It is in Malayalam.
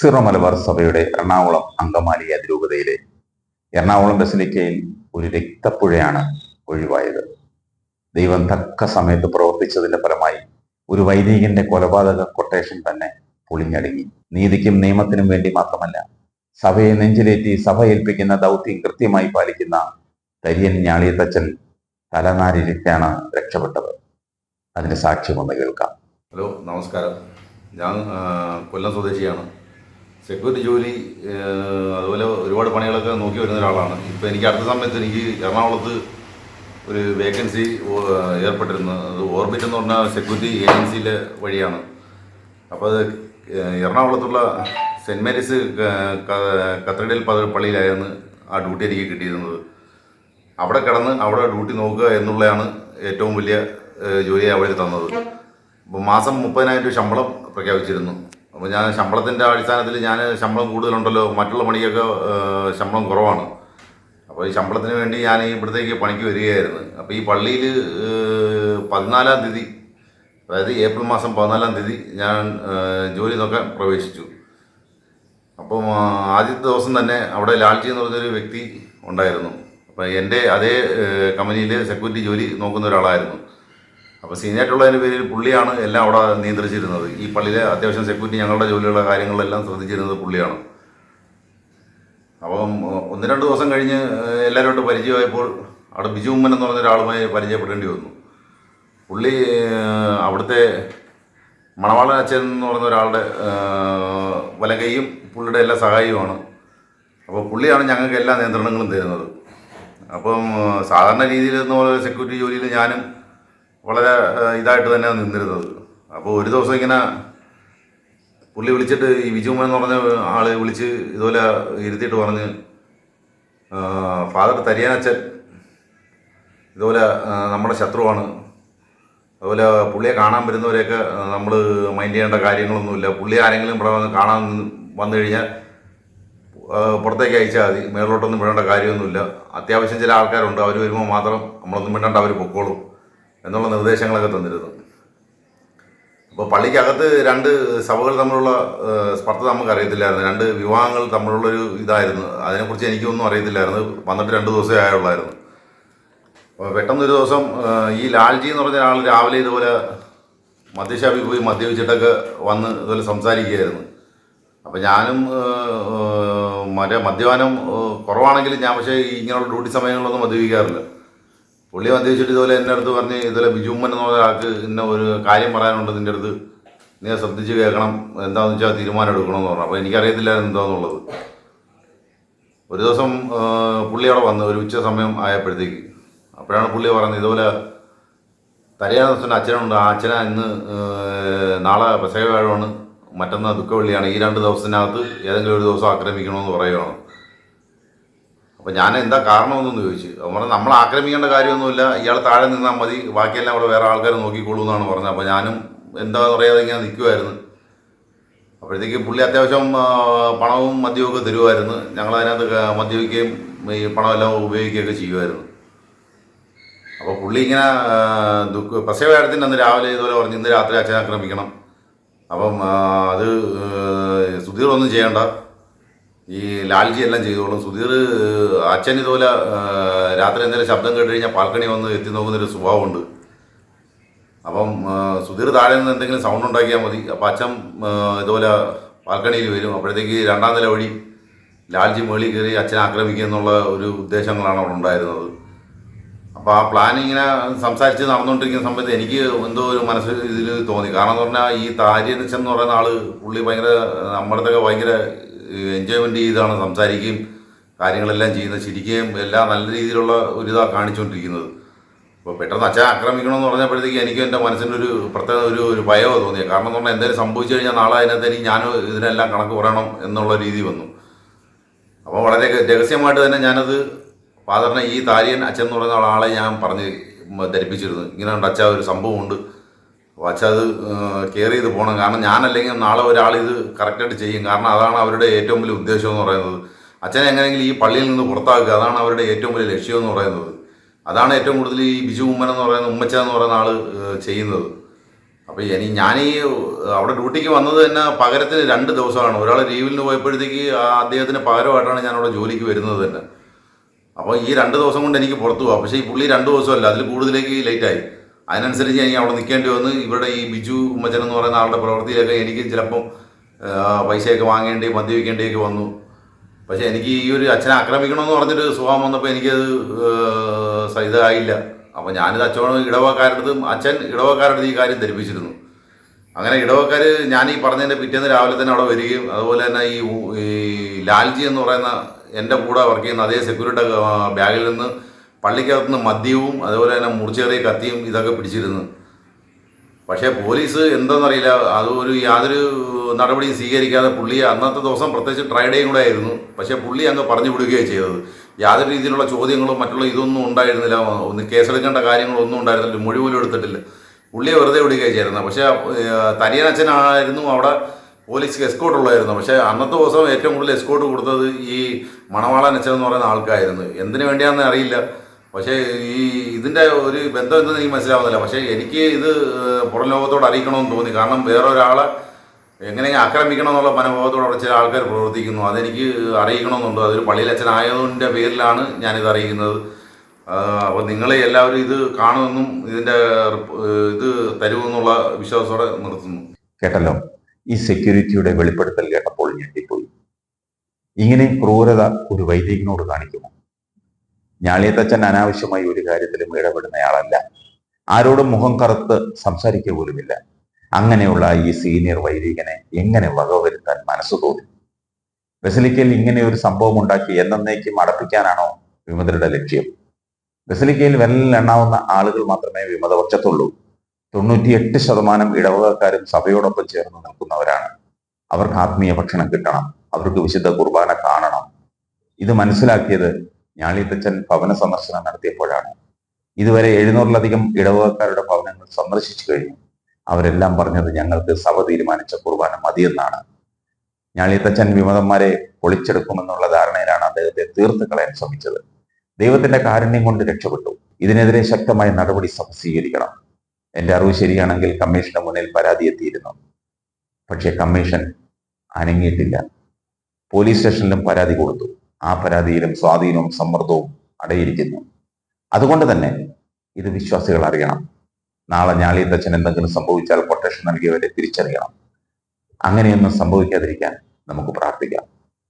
സിറോ മലബാർ സഭയുടെ എറണാകുളം അങ്കമാലി അതിരൂപതയിലെ എറണാകുളം ബസിലിക്കയിൽ ഒരു രക്തപ്പുഴയാണ് ഒഴിവായത്. ദൈവം തക്ക സമയത്ത് പ്രവർത്തിച്ചതിന്റെ ഫലമായി ഒരു വൈദികന്റെ കൊലപാതക കൊട്ടേഷൻ തന്നെ പൊളിഞ്ഞടങ്ങി. നീതിക്കും നിയമത്തിനും വേണ്ടി മാത്രമല്ല സഭയെ നെഞ്ചിലേറ്റി സഭ ഏൽപ്പിക്കുന്ന ദൗത്യം കൃത്യമായി പാലിക്കുന്ന തരിയൻ ഞാളിയത്തച്ചൻ തലനാരിഴക്കാണ് രക്ഷപ്പെട്ടത്. അതിന് സാക്ഷ്യമൊന്ന് കേൾക്കാം. ഹലോ നമസ്കാരം. ഞാൻ കൊല്ലം സ്വദേശിയാണ്. സെക്യൂരിറ്റി ജോലി അതുപോലെ ഒരുപാട് പണികളൊക്കെ നോക്കി വരുന്ന ഒരാളാണ്. ഇപ്പോൾ എനിക്ക് അടുത്ത സമയത്ത് എനിക്ക് എറണാകുളത്ത് ഒരു വേക്കൻസി ഏർപ്പെട്ടിരുന്നു. അത് ഓർബിറ്റ് എന്ന് പറഞ്ഞാൽ സെക്യൂരിറ്റി ഏജൻസിയിലെ വഴിയാണ്. അപ്പോൾ അത് എറണാകുളത്തുള്ള സെന്റ് മേരീസ് ക- ക- കത്തീഡ്രൽ പ- പള്ളിയിലായിരുന്നു ആ ഡ്യൂട്ടി എനിക്ക് കിട്ടിയിരുന്നത്. അവിടെ കിടന്ന് അവിടെ ഡ്യൂട്ടി നോക്കുക എന്നുള്ളതാണ് ഏറ്റവും വലിയ ഏഹ്, ജോലി അവർ തന്നത്. അപ്പോൾ മാസം മുപ്പതിനായിരം രൂപ ശമ്പളം പ്രഖ്യാപിച്ചിരുന്നു. അപ്പോൾ ഞാൻ ശമ്പളത്തിന്റെ അടിസ്ഥാനത്തിൽ ഞാൻ ശമ്പളം കൂടുതലുണ്ടല്ലോ മറ്റുള്ള പണിക്കൊക്കെ ശമ്പളം കുറവാണ്. അപ്പോൾ ഈ ശമ്പളത്തിന് വേണ്ടി ഞാൻ ഇവിടത്തേക്ക് പണിക്ക് വരികയായിരുന്നു. അപ്പോൾ ഈ പള്ളിയിൽ പതിനാലാം തീയതി അതായത് ഏപ്രിൽ മാസം പതിനാലാം തീയതി ഞാൻ ജോലി നോക്കാൻ പ്രവേശിച്ചു. അപ്പം ആദ്യത്തെ ദിവസം തന്നെ അവിടെ ലാൽജി എന്ന് പറഞ്ഞൊരു വ്യക്തി ഉണ്ടായിരുന്നു. അപ്പം എന്റെ അതേ കമ്പനിയിൽ സെക്യൂരിറ്റി ജോലി നോക്കുന്ന ഒരാളായിരുന്നു. അപ്പോൾ സീനിയറായിട്ടുള്ളതിന്റെ പേരിൽ പുള്ളിയാണ് എല്ലാം അവിടെ നിയന്ത്രിച്ചിരുന്നത്. ഈ പള്ളിയിലെ അത്യാവശ്യം സെക്യൂരിറ്റി ഞങ്ങളുടെ ജോലിയുള്ള കാര്യങ്ങളെല്ലാം ശ്രദ്ധിച്ചിരുന്നത് പുള്ളിയാണ്. അപ്പം ഒന്ന് രണ്ട് ദിവസം കഴിഞ്ഞ് എല്ലാവരോട്ട് പരിചയമായപ്പോൾ അവിടെ ബിജു ഉമ്മൻ എന്ന് പറഞ്ഞ ഒരാളുമായി പരിചയപ്പെടേണ്ടി വന്നു. പുള്ളി അവിടുത്തെ മണവാളൻ അച്ഛൻ എന്ന് പറയുന്ന ഒരാളുടെ വലകയും പുള്ളിയുടെ എല്ലാ സഹായവുമാണ്. അപ്പോൾ പുള്ളിയാണ് ഞങ്ങൾക്ക് എല്ലാ നിയന്ത്രണങ്ങളും തരുന്നത്. അപ്പം സാധാരണ രീതിയിൽ എന്ന് പറയുന്ന സെക്യൂരിറ്റി ജോലിയിൽ ഞാനും വളരെ ഇതായിട്ട് തന്നെ നിന്നിരുന്നത്. അപ്പോൾ ഒരു ദിവസം ഇങ്ങനെ പുള്ളി വിളിച്ചിട്ട് ഈ വിജുമൻ എന്ന് പറഞ്ഞ ആൾ വിളിച്ച് ഇതുപോലെ ഇരുത്തിയിട്ട് പറഞ്ഞ് ഫാദർ തരിയാനച്ഛൻ ഇതുപോലെ നമ്മുടെ ശത്രുവാണ്. അതുപോലെ പുള്ളിയെ കാണാൻ വരുന്നവരെയൊക്കെ നമ്മൾ മൈൻഡ് ചെയ്യേണ്ട കാര്യങ്ങളൊന്നുമില്ല. പുള്ളി ആരെങ്കിലും ഇവിടെ വന്ന് കാണാൻ വന്നു കഴിഞ്ഞാൽ പുറത്തേക്ക് അയച്ചാൽ മതി. മേളിലോട്ടൊന്നും വിടേണ്ട കാര്യമൊന്നുമില്ല. അത്യാവശ്യം ചില ആൾക്കാരുണ്ട്. അവർ വരുമ്പോൾ മാത്രം നമ്മളൊന്നും വിടേണ്ട അവർ പൊക്കോളും. എന്നുള്ള നിർദ്ദേശങ്ങളൊക്കെ തന്നിരുന്നു. അപ്പോൾ പള്ളിക്കകത്ത് രണ്ട് സഭകൾ തമ്മിലുള്ള സ്പർദ്ധ നമുക്ക് അറിയത്തില്ലായിരുന്നു രണ്ട് വിവാഹങ്ങൾ തമ്മിലുള്ളൊരു ഇതായിരുന്നു. അതിനെക്കുറിച്ച് എനിക്കൊന്നും അറിയത്തില്ലായിരുന്നു. വന്നിട്ട് രണ്ട് ദിവസമേ ആയുള്ളായിരുന്നു. അപ്പോൾ പെട്ടെന്നൊരു ദിവസം ഈ ലാൽജി എന്ന് പറഞ്ഞ ആൾ രാവിലെ ഇതുപോലെ മദ്യശാപ്പിൽ പോയി മദ്യപിച്ചിട്ടൊക്കെ വന്ന് ഇതുപോലെ സംസാരിക്കുകയായിരുന്നു. അപ്പോൾ ഞാനും മറ്റേ മദ്യപാനം കുറവാണെങ്കിലും ഞാൻ പക്ഷേ ഇങ്ങനെയുള്ള ഡ്യൂട്ടി സമയങ്ങളിലൊന്നും മദ്യപിക്കാറില്ല. പുള്ളി മദ്യപിച്ചിട്ട് ഇതുപോലെ എന്റെ അടുത്ത് പറഞ്ഞ് ഇതുപോലെ ബിജുമ്മൻ എന്ന് പറഞ്ഞ ആൾക്ക് ഇന്ന ഒരു കാര്യം പറയാനുണ്ട് നിന്റെ അടുത്ത് നീ ശ്രദ്ധിച്ച് കേൾക്കണം എന്താണെന്ന് വെച്ചാൽ തീരുമാനം എടുക്കണമെന്ന് പറഞ്ഞു. അപ്പോൾ എനിക്കറിയത്തില്ലായിരുന്നു എന്താണെന്നുള്ളത് ഒരു ദിവസം പുള്ളി അവിടെ വന്ന് ഒരു ഉച്ച സമയം ആയപ്പോഴത്തേക്ക് അപ്പോഴാണ് പുള്ളി പറഞ്ഞത് ഇതുപോലെ തലയാദിവസം അച്ഛനുണ്ട് ആ അച്ഛന ഇന്ന് നാളെ പ്രസവ വ്യാഴമാണ് മറ്റന്നാൾ ദുഃഖവെള്ളിയാണ് ഈ രണ്ട് ദിവസത്തിനകത്ത് ഏതെങ്കിലും ഒരു ദിവസം ആക്രമിക്കണമെന്ന് പറയുകയാണ് അപ്പോൾ ഞാൻ എന്താ കാരണമെന്നൊന്ന് ചോദിച്ചു. അവൻ പറഞ്ഞു നമ്മൾ ആക്രമിക്കേണ്ട കാര്യമൊന്നുമില്ല. ഇയാൾ താഴെ നിന്നാൽ മതി. ബാക്കിയെല്ലാം അവിടെ വേറെ ആൾക്കാർ നോക്കിക്കോളൂ എന്നാണ് പറഞ്ഞത്. അപ്പോൾ ഞാനും എന്താ പറയാതെ ഇങ്ങനെ നിൽക്കുമായിരുന്നു അപ്പോഴത്തേക്ക് പുള്ളി അത്യാവശ്യം പണവും മദ്യമൊക്കെ തരുമായിരുന്നു ഞങ്ങൾ അതിനകത്ത് മദ്യപിക്കുകയും ഈ പണമെല്ലാം ഉപയോഗിക്കുകയൊക്കെ ചെയ്യുമായിരുന്നു അപ്പോൾ പുള്ളി ഇങ്ങനെ ദുഃഖ പശവകാര്യത്തിന്റെ അന്ന് രാവിലെ ഇതുപോലെ പറഞ്ഞു ഇന്ന് രാത്രി അച്ഛനെ ആക്രമിക്കണം. അപ്പം അത് സുധീറൊന്നും ചെയ്യണ്ട. ഈ ലാൽജി എല്ലാം ചെയ്തോളും. സുധീർ അച്ഛൻ ഇതുപോലെ രാത്രി എന്തെങ്കിലും ശബ്ദം കേട്ട് കഴിഞ്ഞാൽ പാൽക്കണി വന്ന് എത്തി നോക്കുന്നൊരു സ്വഭാവമുണ്ട്. അപ്പം സുധീർ താഴെ നിന്ന് എന്തെങ്കിലും സൗണ്ട് ഉണ്ടാക്കിയാൽ മതി. അപ്പം അച്ഛൻ ഇതുപോലെ പാൽക്കണിയിൽ വരും. അപ്പോഴത്തേക്ക് രണ്ടാം നില വഴി ലാൽജി മേളി കയറി അച്ഛനെ ആക്രമിക്കുക എന്നുള്ള ഒരു ഉദ്ദേശങ്ങളാണ് അവിടെ ഉണ്ടായിരുന്നത്. അപ്പോൾ ആ പ്ലാൻ ഇങ്ങനെ സംസാരിച്ച് നടന്നുകൊണ്ടിരിക്കുന്ന സമയത്ത് എനിക്ക് എന്തോ ഒരു മനസ്സ് ഇതിൽ തോന്നി. കാരണം എന്ന് പറഞ്ഞാൽ ഈ താര്യനിച്ചൻ എന്ന് പറയുന്ന ആൾ പുള്ളി ഭയങ്കര നമ്മുടെ അടുത്തൊക്കെ ഭയങ്കര എൻജോയ്മെന്റ് ചെയ്താണ് സംസാരിക്കുകയും കാര്യങ്ങളെല്ലാം ചെയ്യുന്നത് ചിരിക്കുകയും എല്ലാം നല്ല രീതിയിലുള്ള ഒരു കാണിച്ചുകൊണ്ടിരിക്കുന്നത്. അപ്പോൾ പെട്ടെന്ന് അച്ഛൻ ആക്രമിക്കണമെന്ന് പറഞ്ഞപ്പോഴത്തേക്ക് എനിക്ക് എന്റെ മനസ്സിന്റെ ഒരു പ്രത്യേക ഒരു ഒരു ഭയമോ തോന്നിയത് കാരണം എന്ന് പറഞ്ഞാൽ എന്തെങ്കിലും സംഭവിച്ചു കഴിഞ്ഞാൽ നാളെ അതിനകത്ത് എനിക്ക് ഞാനും ഇതിനെല്ലാം കണക്ക് പറയണം എന്നുള്ള രീതി വന്നു. അപ്പോൾ വളരെ രഹസ്യമായിട്ട് തന്നെ ഞാനത് ഫാദറിനെ ഈ താരിയൻ അച്ഛൻ എന്ന് പറയുന്ന ആളെ ഞാൻ പറഞ്ഞ് ധരിപ്പിച്ചിരുന്നു. ഇങ്ങനെ ഉണ്ട് അച്ഛാ ഒരു സംഭവമുണ്ട്. അച്ഛാ അത് കെയർ ചെയ്ത് പോകണം. കാരണം ഞാനല്ലെങ്കിൽ നാളെ ഒരാൾ ഇത് കറക്റ്റായിട്ട് ചെയ്യും. കാരണം അതാണ് അവരുടെ ഏറ്റവും വലിയ ഉദ്ദേശം എന്ന് പറയുന്നത്. അച്ഛനെ എങ്ങനെയെങ്കിലും ഈ പള്ളിയിൽ നിന്ന് പുറത്താക്കുക. അതാണ് അവരുടെ ഏറ്റവും വലിയ ലക്ഷ്യം എന്ന് പറയുന്നത്. അതാണ് ഏറ്റവും കൂടുതൽ ഈ ബിജു ഉമ്മൻ എന്ന് പറയുന്ന ഉമ്മച്ച എന്ന് പറയുന്ന ആൾ ചെയ്യുന്നത്. അപ്പോൾ ഇനി ഞാൻ ഈ അവിടെ ഡ്യൂട്ടിക്ക് വന്നത് തന്നെ പകരത്തിന് രണ്ട് ദിവസമാണ്. ഒരാൾ ലീവിന് പോയപ്പോഴത്തേക്ക് അദ്ദേഹത്തിന് പകരമായിട്ടാണ് ഞാൻ അവിടെ ജോലിക്ക് വരുന്നത് തന്നെ. അപ്പോൾ ഈ രണ്ട് ദിവസം കൊണ്ട് എനിക്ക് പുറത്തു പോകാം പക്ഷേ ഈ പുള്ളി രണ്ട് ദിവസമല്ല. അതിൽ കൂടുതലേക്ക് ലേറ്റായി അതിനനുസരിച്ച് എനിക്ക് അവിടെ നിൽക്കേണ്ടി വന്ന് ഇവിടെ ഈ ബിജു ഉമ്മച്ചൻ എന്ന് പറയുന്ന ആളുടെ പ്രവൃത്തിയിലൊക്കെ എനിക്ക് ചിലപ്പം പൈസയൊക്കെ വാങ്ങേണ്ടി മദ്യപിക്കേണ്ടിയൊക്കെ വന്നു. പക്ഷേ എനിക്ക് ഈ ഒരു അച്ഛനെ ആക്രമിക്കണമെന്ന് പറഞ്ഞിട്ട് സുഖം വന്നപ്പോൾ എനിക്കത് സഹിതമായില്ല. അപ്പോൾ ഞാനിത് അച്ഛനോട് ഇടവക്കാരുടെ അടുത്തും അച്ഛൻ ഇടവക്കാരുടെ അടുത്ത് ഈ കാര്യം ധരിപ്പിച്ചിരുന്നു. അങ്ങനെ ഇടവക്കാർ ഞാൻ ഈ പറഞ്ഞതിന്റെ പിറ്റേന്ന് രാവിലെ തന്നെ അവിടെ വരികയും അതുപോലെ തന്നെ ഈ ലാൽജി എന്ന് പറയുന്ന എന്റെ കൂടെ വർക്ക് ചെയ്യുന്ന അതേ സെക്യൂരിറ്റി ബാഗിൽ നിന്ന് പള്ളിക്കകത്ത് നിന്ന് മദ്യവും അതുപോലെ തന്നെ മുറിച്ചേറിയ കത്തിയും ഇതൊക്കെ പിടിച്ചിരുന്നു. പക്ഷേ പോലീസ് എന്താണെന്നറിയില്ല. അത് ഒരു യാതൊരു നടപടിയും സ്വീകരിക്കാതെ പുള്ളിയെ അന്നത്തെ ദിവസം പ്രത്യേകിച്ച് ട്രൈഡേയും കൂടെ ആയിരുന്നു. പക്ഷേ പുള്ളി അങ്ങ് പറഞ്ഞു വിടുകയാണ് ചെയ്തത്. യാതൊരു രീതിയിലുള്ള ചോദ്യങ്ങളും മറ്റുള്ള ഇതൊന്നും ഉണ്ടായിരുന്നില്ല. ഒന്ന് കേസെടുക്കേണ്ട കാര്യങ്ങളൊന്നും ഉണ്ടായിരുന്നില്ല. മൊഴി പോലും എടുത്തിട്ടില്ല. പുള്ളിയെ വെറുതെ വിടുകയാണ് ചെയ്തിരുന്നത്. പക്ഷേ തരിയനച്ഛനായിരുന്നു അവിടെ പോലീസ് എസ്കോട്ട് ഉള്ളായിരുന്നു. പക്ഷേ അന്നത്തെ ദിവസം ഏറ്റവും കൂടുതൽ എസ്കോട്ട് കൊടുത്തത് ഈ മണവാളൻ അച്ഛൻ എന്ന് പറയുന്ന ആൾക്കായിരുന്നു. എന്തിനു വേണ്ടിയാണെന്ന് അറിയില്ല. പക്ഷേ ഈ ഇതിന്റെ ഒരു ബന്ധം എന്തെന്ന് എനിക്ക് മനസ്സിലാവുന്നില്ല. പക്ഷേ എനിക്ക് ഇത് പുറം ലോകത്തോട് അറിയിക്കണമെന്ന് തോന്നി. കാരണം വേറൊരാളെ എങ്ങനെ ആക്രമിക്കണം എന്നുള്ള മനോഭാവത്തോടെ അവിടെ ചില ആൾക്കാർ പ്രവർത്തിക്കുന്നു. അതെനിക്ക് അറിയിക്കണമെന്നുണ്ട്. അതൊരു പള്ളിയിലച്ഛനായതിന്റെ പേരിലാണ് ഞാനിത് അറിയിക്കുന്നത്. അപ്പോൾ നിങ്ങൾ എല്ലാവരും ഇത് കാണുമെന്നും ഇതിന്റെ ഇത് തരുമെന്നുള്ള വിശ്വാസത്തോടെ നിർത്തുന്നു. കേട്ടല്ലോ? ഈ സെക്യൂരിറ്റിയുടെ വെളിപ്പെടുത്തൽ കേട്ടപ്പോൾ ഞെട്ടിപ്പോയി. ഇങ്ങനെ ക്രൂരത ഒരു വൈദികനോട് കാണിക്കുമോ? ഞാളിയത്തച്ഛൻ അനാവശ്യമായി ഒരു കാര്യത്തിലും ഇടപെടുന്നയാളല്ല. ആരോടും മുഖം കറുത്ത് സംസാരിക്കുക പോലുമില്ല. അങ്ങനെയുള്ള ഈ സീനിയർ വൈദികനെ എങ്ങനെ വകവരുത്താൻ മനസ്സ് തോന്നി? ബസലിക്കയിൽ ഇങ്ങനെ ഒരു സംഭവം ഉണ്ടാക്കി എന്നേക്കും അടപ്പിക്കാനാണോ വിമതരുടെ ലക്ഷ്യം? ബസലിക്കയിൽ വെല്ലെണ്ണാവുന്ന ആളുകൾ മാത്രമേ വിമതപക്ഷത്തുള്ളൂ. തൊണ്ണൂറ്റിയെട്ട് ശതമാനം ഇടവകക്കാരും സഭയോടൊപ്പം ചേർന്ന് നിൽക്കുന്നവരാണ്. അവർക്ക് ആത്മീയ ഭക്ഷണം കിട്ടണം. അവർക്ക് വിശുദ്ധ കുർബാന കാണണം. ഇത് മനസ്സിലാക്കിയത് ഞാളിത്തച്ഛൻ ഭവന സന്ദർശനം നടത്തിയപ്പോഴാണ് ഇതുവരെ എഴുന്നൂറിലധികം ഇടവകക്കാരുടെ ഭവനങ്ങൾ സന്ദർശിച്ചു കഴിഞ്ഞു. അവരെല്ലാം പറഞ്ഞത് ഞങ്ങൾക്ക് സഭ തീരുമാനിച്ച കുർബാന മതിയെന്നാണ്. ഞാളിത്തച്ഛൻ വിമതന്മാരെ പൊളിച്ചെടുക്കുമെന്നുള്ള ധാരണയിലാണ് അദ്ദേഹത്തെ തീർത്ത് കളയാൻ ശ്രമിച്ചത്. ദൈവത്തിന്റെ കാരുണ്യം കൊണ്ട് രക്ഷപ്പെട്ടു. ഇതിനെതിരെ ശക്തമായ നടപടി സഭ സ്വീകരിക്കണം. എന്റെ അറിവ് ശരിയാണെങ്കിൽ കമ്മീഷന്റെ മുന്നിൽ പരാതി എത്തിയിരുന്നു. പക്ഷേ കമ്മീഷൻ അനങ്ങിയിട്ടില്ല. പോലീസ് സ്റ്റേഷനിലും പരാതി കൊടുത്തു. ആ പരാതിയിലും സ്വാധീനവും സമ്മർദ്ദവും അടയിരിക്കുന്നു. അതുകൊണ്ട് തന്നെ ഇത് വിശ്വാസികൾ അറിയണം. നാളെ ഞാളിയത്തച്ഛൻ എന്തെങ്കിലും സംഭവിച്ചാൽ കൊട്ടേഷൻ നൽകിയവരെ തിരിച്ചറിയണം. അങ്ങനെയൊന്നും സംഭവിക്കാതിരിക്കാൻ നമുക്ക് പ്രാർത്ഥിക്കാം.